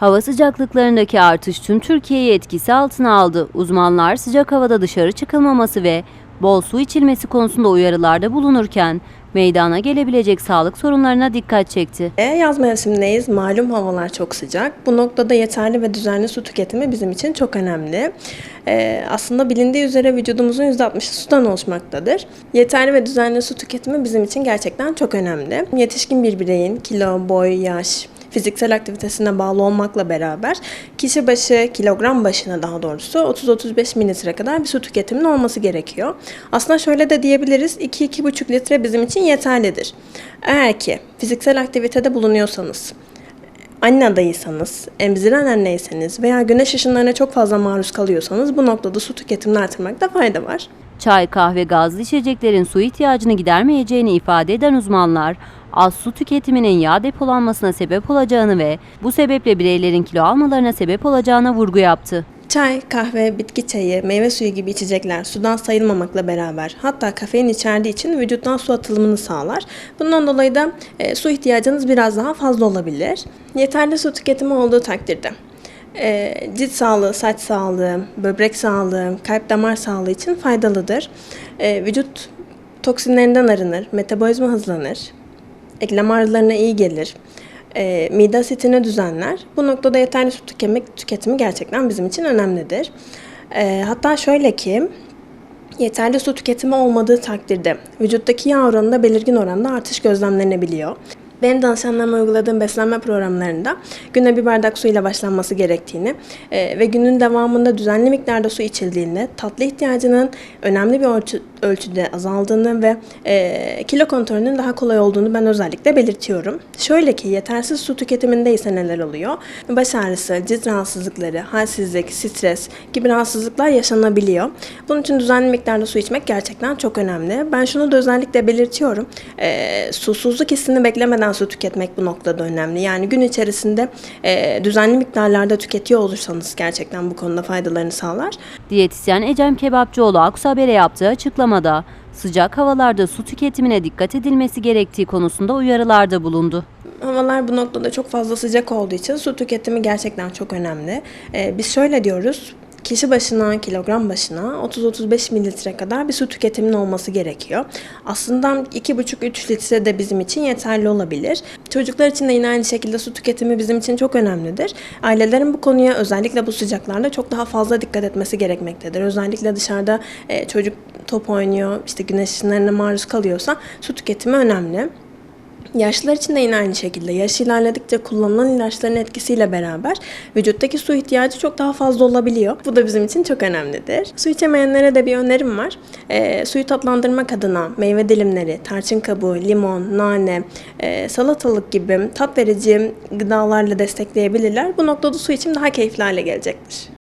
Hava sıcaklıklarındaki artış tüm Türkiye'yi etkisi altına aldı. Uzmanlar sıcak havada dışarı çıkılmaması ve bol su içilmesi konusunda uyarılarda bulunurken meydana gelebilecek sağlık sorunlarına dikkat çekti. E, Yaz mevsimindeyiz. Malum havalar çok sıcak. Bu noktada yeterli ve düzenli su tüketimi bizim için çok önemli. E, aslında bilindiği üzere vücudumuzun %60'ı sudan oluşmaktadır. Yeterli ve düzenli su tüketimi bizim için gerçekten çok önemli. Yetişkin bir bireyin kilo, boy, yaş, fiziksel aktivitesine bağlı olmakla beraber kişi başı, kilogram başına daha doğrusu 30-35 mililitre kadar bir su tüketiminin olması gerekiyor. Aslında şöyle de diyebiliriz 2-2,5 litre bizim için yeterlidir. Eğer ki fiziksel aktivitede bulunuyorsanız, anne adayıysanız, emziren anneyseniz veya güneş ışınlarına çok fazla maruz kalıyorsanız bu noktada su tüketimini artırmakta fayda var. Çay, kahve, gazlı içeceklerin su ihtiyacını gidermeyeceğini ifade eden uzmanlar, az su tüketiminin yağ depolanmasına sebep olacağını ve bu sebeple bireylerin kilo almalarına sebep olacağına vurgu yaptı. Çay, kahve, bitki çayı, meyve suyu gibi içecekler sudan sayılmamakla beraber hatta kafein içerdiği için vücuttan su atılımını sağlar. Bundan dolayı da e, su ihtiyacınız biraz daha fazla olabilir. Yeterli su tüketimi olduğu takdirde e, cilt sağlığı, saç sağlığı, böbrek sağlığı, kalp damar sağlığı için faydalıdır. E, vücut toksinlerinden arınır, metabolizma hızlanır, eklem ağrılarına iyi gelir. E, mide asitini düzenler. Bu noktada yeterli su tüketimi, tüketimi gerçekten bizim için önemlidir. E, hatta şöyle ki yeterli su tüketimi olmadığı takdirde vücuttaki yağ oranında belirgin oranda artış gözlemlenebiliyor. Benim danışanlarıma uyguladığım beslenme programlarında güne bir bardak su ile başlanması gerektiğini e, ve günün devamında düzenli miktarda su içildiğinde tatlı ihtiyacının önemli bir ölçü- ölçüde azaldığını ve e, kilo kontrolünün daha kolay olduğunu ben özellikle belirtiyorum. Şöyle ki yetersiz su tüketiminde ise neler oluyor? Baş ağrısı, cilt rahatsızlıkları, halsizlik, stres gibi rahatsızlıklar yaşanabiliyor. Bunun için düzenli miktarda su içmek gerçekten çok önemli. Ben şunu da özellikle belirtiyorum. E, susuzluk hissini beklemeden su tüketmek bu noktada önemli. Yani gün içerisinde e, düzenli miktarlarda tüketiyor olursanız gerçekten bu konuda faydalarını sağlar. Diyetisyen Ecem Kebapçıoğlu Aks Haber'e yaptığı açıklamada sıcak havalarda su tüketimine dikkat edilmesi gerektiği konusunda uyarılarda bulundu. Havalar bu noktada çok fazla sıcak olduğu için su tüketimi gerçekten çok önemli. Ee, biz şöyle diyoruz. Kişi başına, kilogram başına 30-35 mililitre kadar bir su tüketiminin olması gerekiyor. Aslında 2,5-3 litre de bizim için yeterli olabilir. Çocuklar için de yine aynı şekilde su tüketimi bizim için çok önemlidir. Ailelerin bu konuya özellikle bu sıcaklarda çok daha fazla dikkat etmesi gerekmektedir. Özellikle dışarıda e, çocuk top oynuyor, işte güneş ışınlarına maruz kalıyorsa su tüketimi önemli. Yaşlılar için de yine aynı şekilde yaş ilerledikçe kullanılan ilaçların etkisiyle beraber vücuttaki su ihtiyacı çok daha fazla olabiliyor. Bu da bizim için çok önemlidir. Su içemeyenlere de bir önerim var. Ee, suyu tatlandırmak adına meyve dilimleri, tarçın kabuğu, limon, nane, e, salatalık gibi tat verici gıdalarla destekleyebilirler. Bu noktada su içim daha keyifli hale gelecektir.